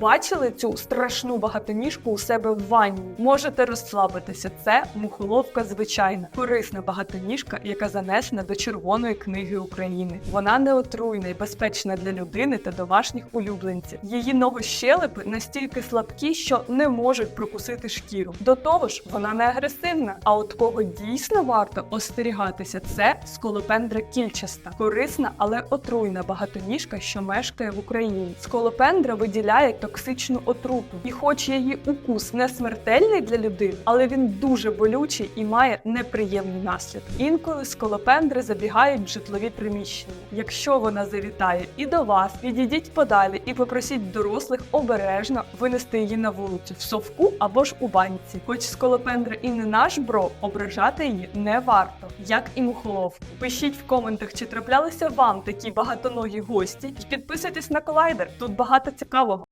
Бачили цю страшну багатоніжку у себе в ванні? Можете розслабитися. Це мухоловка звичайна, корисна багатоніжка, яка занесена до Червоної книги України. Вона не отруйна і безпечна для людини та домашніх улюбленців. Її ногощелепи настільки слабкі, що не можуть прокусити шкіру. До того ж, вона не агресивна. А от кого дійсно варто остерігатися, це сколопендра кільчаста, корисна, але отруйна багатоніжка, що мешкає в Україні. Сколопендра виділяє токсичну отруту, і хоч її укус не смертельний для людини, але він дуже болючий і має неприємні наслідки. Інколи сколопендри забігають в житлові приміщення. Якщо вона завітає і до вас, відійдіть подалі і попросіть дорослих обережно винести її на вулицю в совку або ж у банці. Хоч сколопендра і не наш бро, ображати її не варто, як і мухоловку. Пишіть в коментах, чи траплялися вам такі багатоногі гості, і підписуйтесь на колайдер. Тут багато цікавого.